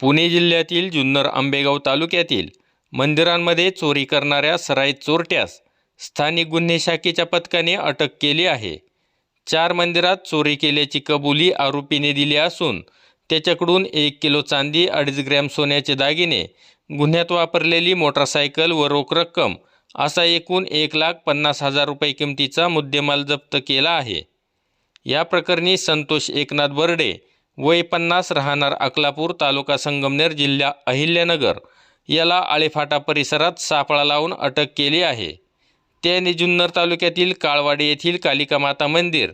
पुणे जिल्ह्यातील जुन्नर आंबेगाव तालुक्यातील मंदिरांमध्ये चोरी करणाऱ्या सराय चोरट्यास स्थानिक गुन्हे शाखेच्या पथकाने अटक केली आहे. चार मंदिरात चोरी केल्याची कबुली आरोपीने दिली असून त्याच्याकडून एक किलो चांदी अडीच ग्रॅम सोन्याचे दागिने गुन्ह्यात वापरलेली मोटारसायकल व रोख रक्कम असा एकूण एक लाख पन्नास हजार रुपये किमतीचा मुद्देमाल जप्त केला आहे. या प्रकरणी संतोष एकनाथ बर्डे वय पन्नास राहणार अकलापूर तालुका संगमनेर जिल्हा अहिल्यानगर. याला आळेफाटा परिसरात सापळा लावून अटक केली आहे. त्याने जुन्नर तालुक्यातील काळवाडी येथील कालिका माता मंदिर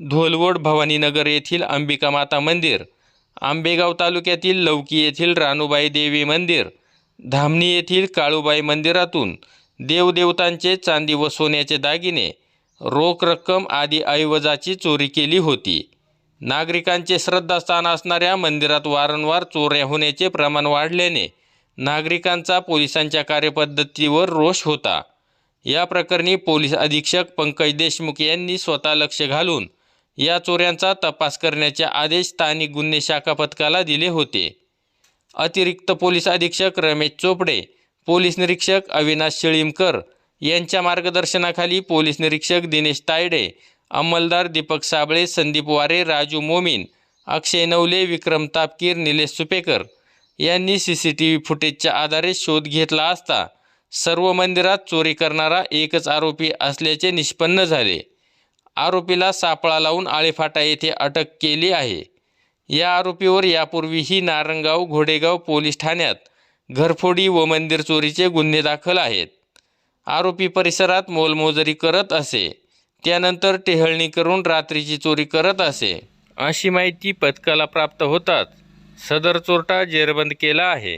धोलवड भवानीनगर येथील अंबिका माता मंदिर आंबेगाव तालुक्यातील लौकी येथील रानूबाई देवी मंदिर धामणी येथील काळूबाई मंदिरातून देवदेवतांचे चांदी व सोन्याचे दागिने रोख रक्कम आदी ऐवजाची चोरी केली होती. नागरिकांचे श्रद्धास्थान असणाऱ्या मंदिरात वारंवार चोऱ्या होण्याचे प्रमाण वाढल्याने नागरिकांचा पोलिसांच्या कार्यपद्धतीवर रोष होता. या प्रकरणी पोलीस अधीक्षक पंकज देशमुख यांनी स्वतः लक्ष घालून या चोऱ्यांचा तपास करण्याचे आदेश स्थानिक गुन्हे शाखा पथकाला दिले होते. अतिरिक्त पोलीस अधीक्षक रमेश चोपडे पोलीस निरीक्षक अविनाश शिळीमकर यांच्या मार्गदर्शनाखाली पोलीस निरीक्षक दिनेश तायडे अंमलदार दीपक साबळे संदीप वारे राजू मोमीन अक्षय नवले विक्रम तापकीर निलेश सुपेकर यांनी सी सी टी व्ही फुटेजच्या आधारे शोध घेतला असता सर्व मंदिरात चोरी करणारा एकच आरोपी असल्याचे निष्पन्न झाले. आरोपीला सापळा लावून आळेफाटा येथे अटक केली आहे. या आरोपीवर यापूर्वीही नारंगाव घोडेगाव पोलीस ठाण्यात घरफोडी व मंदिर चोरीचे गुन्हे दाखल आहेत. आरोपी परिसरात मोलमोजरी करत असे. त्यानंतर टेहळणी करून रात्रीची चोरी करत असे. अशी माहिती पथकाला प्राप्त होतात सदर चोरटा जेरबंद केला आहे.